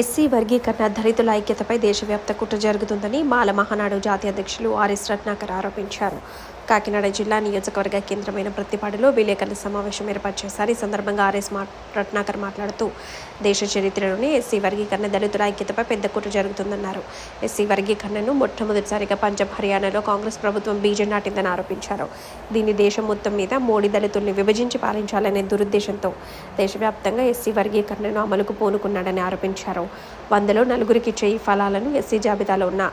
SC వర్గీకరణ దళితుల ఐక్యతపై దేశవ్యాప్త కుట్ర జరుగుతుందని మాల మహానాడు జాతీయ అధ్యక్షులు ఆర్ఎస్ రత్నాకర్ ఆరోపించారు. కాకినాడ జిల్లా నియోజకవర్గ కేంద్రమైన ప్రతిపాడులో విలేకరుల సమావేశం ఏర్పాటు చేశారు. ఈ సందర్భంగా ఆర్ఎస్ మా రత్నాకర్ మాట్లాడుతూ దేశ చరిత్రలోనే ఎస్సీ వర్గీకరణ దళితుల ఐక్యతపై పెద్ద కుట్ర జరుగుతుందన్నారు. ఎస్సీ వర్గీకరణను మొట్టమొదటిసారిగా పంజాబ్ హర్యానాలో కాంగ్రెస్ ప్రభుత్వం బీజం నాటిందని ఆరోపించారు. దీన్ని దేశం మొత్తం మీద మోడీ దళితుల్ని విభజించి పాలించాలనే దురుద్దేశంతో దేశవ్యాప్తంగా ఎస్సీ వర్గీకరణను అమలుకు పూనుకున్నాడని ఆరోపించారు. వందలో నలుగురికి చేయి ఫలాలను ఎస్సీ జాబితాలో ఉన్న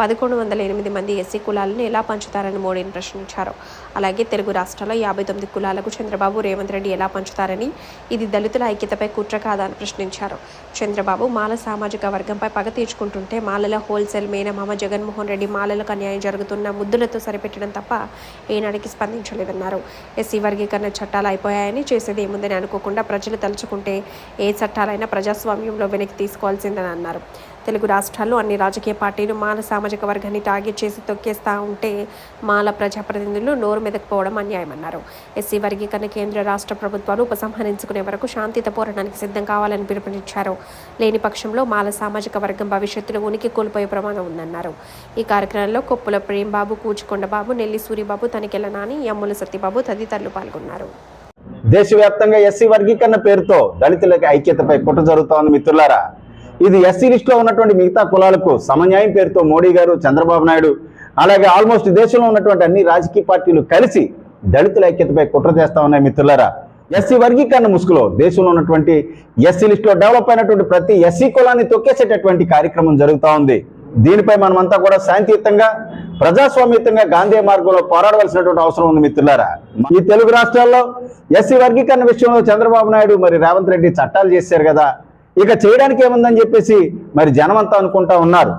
పదకొండు వందల ఎనిమిది మంది ఎస్సీ కులాలను ఎలా పంచుతారని మోడీని ప్రశ్నించారు. అలాగే తెలుగు రాష్ట్రాల్లో యాభై తొమ్మిది కులాలకు చంద్రబాబు రేవంత్ రెడ్డి ఎలా పంచుతారని ఇది దళితుల ఐక్యతపై కుట్ర కాదా అని ప్రశ్నించారు. చంద్రబాబు మాల సామాజిక వర్గంపై పగ తీర్చుకుంటుంటే మాలల హోల్సేల్ మేనమామ జగన్మోహన్ రెడ్డి మాలలకు అన్యాయం జరుగుతున్న ముద్దులతో సరిపెట్టడం తప్ప ఏనాడికి స్పందించలేదన్నారు. ఎస్సీ వర్గీకరణ చట్టాలు అయిపోయాయని చేసేది ఏముందని అనుకోకుండా ప్రజలు తలుచుకుంటే ఏ చట్టాలైనా ప్రజాస్వామ్యంలో వెనక్కి తీసుకోవాల్సిందని అన్నారు తెలుగు రాష్ట్రాల్లో అన్ని రాజకీయ పార్టీలు మాల సామాజిక వర్గాన్ని టార్గెట్ చేసి తొక్కేస్తా ఉంటే మాల ప్రజాప్రతినిధులు నోరు మెదకపోవడం అన్యాయమన్నారు. ఎస్సీ వర్గీకరణ కేంద్ర రాష్ట్ర ప్రభుత్వాలు ఉపసంహరించుకునే వరకు శాంతిత పోరాటానికి సిద్ధం కావాలని పిలుపునిచ్చారు. లేని పక్షంలో మాల సామాజిక వర్గం భవిష్యత్తులో ఉనికి కోల్పోయే ప్రమాదం ఉందన్నారు. ఈ కార్యక్రమంలో కొప్పుల ప్రేమ్బాబు కూచుకొండబాబు నెల్లి సూరిబాబు తనికెల నాని యమ్ముల సత్యబాబు తదితరులు పాల్గొన్నారు. దేశవ్యాప్తంగా ఎస్సీ వర్గీకరణ పేరుతో దళితులకు ఐక్యతపై కుట్ర జరుగుతోంది మిత్రులారా. ఇది ఎస్సీ లిస్టులో ఉన్నటువంటి మిగతా కులాలకు సమన్యాయం పేరుతో మోడీ గారు చంద్రబాబు నాయుడు అలాగే ఆల్మోస్ట్ దేశంలో ఉన్నటువంటి అన్ని రాజకీయ పార్టీలు కలిసి దళితుల ఐక్యతపై కుట్ర చేస్తా ఉన్నాయి మిత్రులారా. ఎస్సీ వర్గీకరణ ముసుగులో దేశంలో ఉన్నటువంటి ఎస్సీ లిస్టులో డెవలప్ అయినటువంటి ప్రతి ఎస్సీ కులాన్ని తొక్కేసేటటువంటి కార్యక్రమం జరుగుతూ ఉంది. దీనిపై మనమంతా కూడా శాంతియుతంగా ప్రజాస్వామ్యయుతంగా గాంధీ మార్గంలో పోరాడవలసినటువంటి అవసరం ఉంది మిత్రులారా. ఈ తెలుగు రాష్ట్రాల్లో ఎస్సీ వర్గీకరణ విషయంలో చంద్రబాబు నాయుడు మరి రేవంత్ రెడ్డి చట్టాలు చేశారు కదా. ఇక చేయడానికి ఏముందని చెప్పేసి మరి జనమంతా అనుకుంటా ఉన్నారు.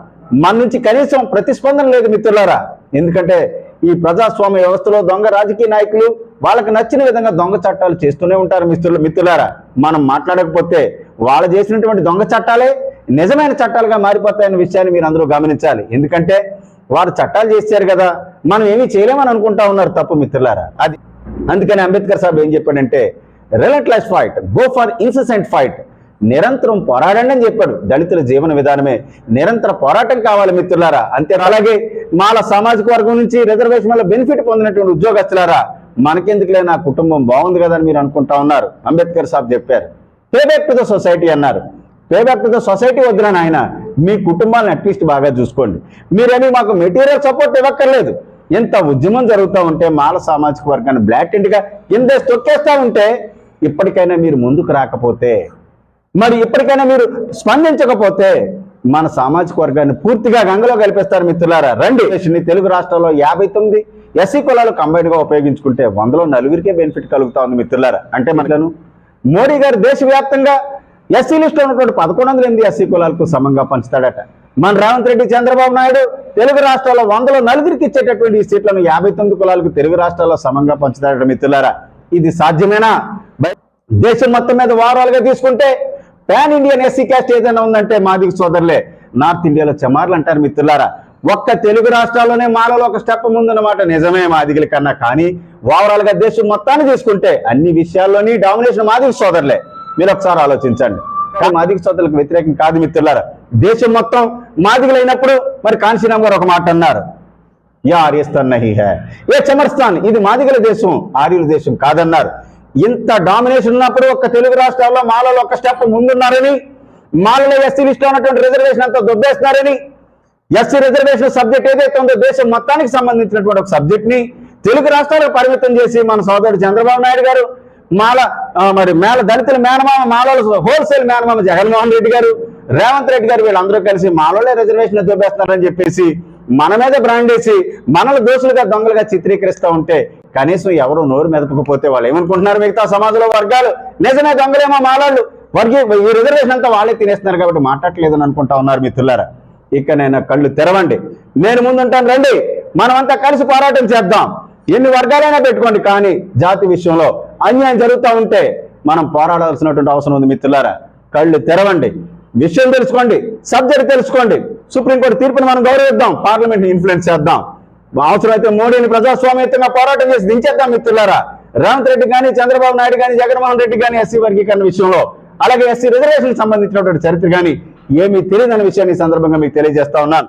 మన నుంచి కనీసం ప్రతిస్పందన లేదు మిత్రులారా. ఎందుకంటే ఈ ప్రజాస్వామ్య వ్యవస్థలో దొంగ రాజకీయ నాయకులు వాళ్ళకి నచ్చిన విధంగా దొంగ చట్టాలు చేస్తూనే ఉంటారు మిత్రులు మిత్రులారా. మనం మాట్లాడకపోతే వాళ్ళు చేసినటువంటి దొంగ చట్టాలే నిజమైన చట్టాలుగా మారిపోతాయన్న విషయాన్ని మీరు అందరూ గమనించాలి. ఎందుకంటే వారు చట్టాలు చేశారు కదా మనం ఏమీ చేయలేమని అనుకుంటా ఉన్నారు తప్పు మిత్రులారా. అది అందుకని అంబేద్కర్ సాబ్ ఏం చెప్పాడంటే relentless fight go for incessant fight నిరంతరం పోరాడండి అని చెప్పాడు. దళితుల జీవన విధానమే నిరంతర పోరాటం కావాలి మిత్రులారా. అంతే అలాగే మాల సామాజిక వర్గం నుంచి రిజర్వేషన్ వల్ల బెనిఫిట్ పొందినటువంటి ఉద్యోగస్తులారా మనకెందుకులే నా కుటుంబం బాగుంది కదా అని మీరు అనుకుంటా ఉన్నారు. అంబేద్కర్ సాబ్ చెప్పారు. Pay back to the society అన్నారు. Pay back to the society వద్దురా ఆయన మీ కుటుంబాలను అట్లీస్ట్ బాగా చూసుకోండి. మీరని మాకు మెటీరియల్ సపోర్ట్ ఇవ్వక్కర్లేదు. ఎంత ఉద్యమం జరుగుతూ ఉంటే మాల సామాజిక వర్గాన్ని బ్లాక్గా కింద తొక్కేస్తూ ఉంటే ఇప్పటికైనా మీరు ముందుకు రాకపోతే మరి ఇప్పటికైనా మీరు స్పందించకపోతే మన సామాజిక వర్గాన్ని పూర్తిగా గంగలో కలిపేస్తారు మిత్రులారా. రండి. తెలుగు రాష్ట్రాల్లో యాభై తొమ్మిది ఎస్సీ కులాలు కంబైన్గా గా ఉపయోగించుకుంటే వందలో నలుగురికే బెనిఫిట్ కలుగుతా ఉంది మిత్రులారా. అంటే మనలను మోడీ గారు దేశవ్యాప్తంగా ఎస్సీ లిస్టులో ఉన్నటువంటి పదకొండు వందల ఎనిమిది ఎస్సీ కులాలకు సమంగా పంచుతాడట. మన రేవంత్ రెడ్డి చంద్రబాబు నాయుడు తెలుగు రాష్ట్రాల్లో వందలో నలుగురికి ఇచ్చేటటువంటి ఈ సీట్లను యాభై తొమ్మిది కులాలకు తెలుగు రాష్ట్రాల్లో సమంగా పంచుతాడట మిత్రులారా. ఇది సాధ్యమేనా? దేశం మొత్తం మీద వారాలుగా తీసుకుంటే ప్యాన్ ఇండియన్ ఎస్సీ క్యాస్ట్ ఏదైనా ఉందంటే మాదిగ సోదరులే. నార్త్ ఇండియాలో చమార్లు అంటారు మిత్రులారా. ఒక్క తెలుగు రాష్ట్రాల్లోనే మాలలో ఒక స్టెప్ ముందన్నమాట. నిజమే మాదిగల కన్నా కానీ ఓవరాల్గా దేశం మొత్తాన్ని తీసుకుంటే అన్ని విషయాల్లోని డామినేషన్ మాదిగ సోదరులే. మీరు ఒకసారి ఆలోచించండి. కానీ మాదిగ సోదరులకు వ్యతిరేకం కాదు మిత్రులారా. దేశం మొత్తం మాదిగలైనప్పుడు మరి కాన్సీరామ్ గారు ఒక మాట అన్నారు. యా ఆర్యస్థాన్ నహి హే. ఏ చమర్స్థాన్? ఇది మాదిగల దేశం ఆర్యుల దేశం కాదన్నారు. ఇంత డామినేషన్ ఉన్నప్పుడు ఒక్క తెలుగు రాష్ట్రాల్లో మాలలో ఒక స్టెప్ ముందున్నారని మాలలో ఎస్సీ లిస్ట్ ఉన్నటువంటి రిజర్వేషన్ అంతా దొబ్బేస్తున్నారని ఎస్సీ రిజర్వేషన్ సబ్జెక్ట్ ఏదైతే ఉందో దేశం మొత్తానికి సంబంధించినటువంటి ఒక సబ్జెక్ట్ని తెలుగు రాష్ట్రాలకు పరిమితం చేసి మన సోదరుడు చంద్రబాబు నాయుడు గారు మాల మరి మేళ దళితుల మేనమామ మాలలో హోల్సేల్ మేనమామ జగన్మోహన్ రెడ్డి గారు రేవంత్ రెడ్డి గారు వీళ్ళందరూ కలిసి మాలోనే రిజర్వేషన్ దొబ్బేస్తున్నారని చెప్పేసి మన మీద బ్రాండ్ వేసి మనల్ని దోషులుగా దొంగలుగా చిత్రీకరిస్తూ ఉంటే కనీసం ఎవరు నోరు మెదపకపోతే వాళ్ళు ఏమనుకుంటున్నారు మిగతా సమాజంలో వర్గాలు? నిజమే దొంగలేమో మాలాళ్ళు. వర్గీ ఈ రిజర్వేషన్ అంతా వాళ్ళే తినేస్తున్నారు కాబట్టి మాట్లాడలేదని అనుకుంటా ఉన్నారు మిత్రులారా. ఇక నేను కళ్ళు తెరవండి. నేను ముందుంటాను రండి. మనమంతా కలిసి పోరాటం చేద్దాం. ఎన్ని వర్గాలైనా పెట్టుకోండి. కానీ జాతి విషయంలో అన్యాయం జరుగుతూ ఉంటే మనం పోరాడాల్సినటువంటి అవసరం ఉంది మిత్రులారా. కళ్ళు తెరవండి. విషయం తెలుసుకోండి. సబ్జెక్ట్ తెలుసుకోండి. సుప్రీంకోర్టు తీర్పుని మనం గౌరవిద్దాం. పార్లమెంట్ని ఇన్ఫ్లుయెన్స్ చేద్దాం. అవసరమైతే మోడీని ప్రజాస్వామ్యంగా పోరాటం చేసి దించేద్దాం మిత్రులారా. రేవంత్ రెడ్డి కానీ చంద్రబాబు నాయుడు కానీ జగన్మోహన్ రెడ్డి కానీ ఎస్సీ వర్గీకరణ విషయంలో అలాగే ఎస్సీ రిజర్వేషన్ సంబంధించినటువంటి చరిత్ర కానీ ఏమీ తెలియదనే విషయాన్ని ఈ సందర్భంగా మీకు తెలియజేస్తా ఉన్నాను.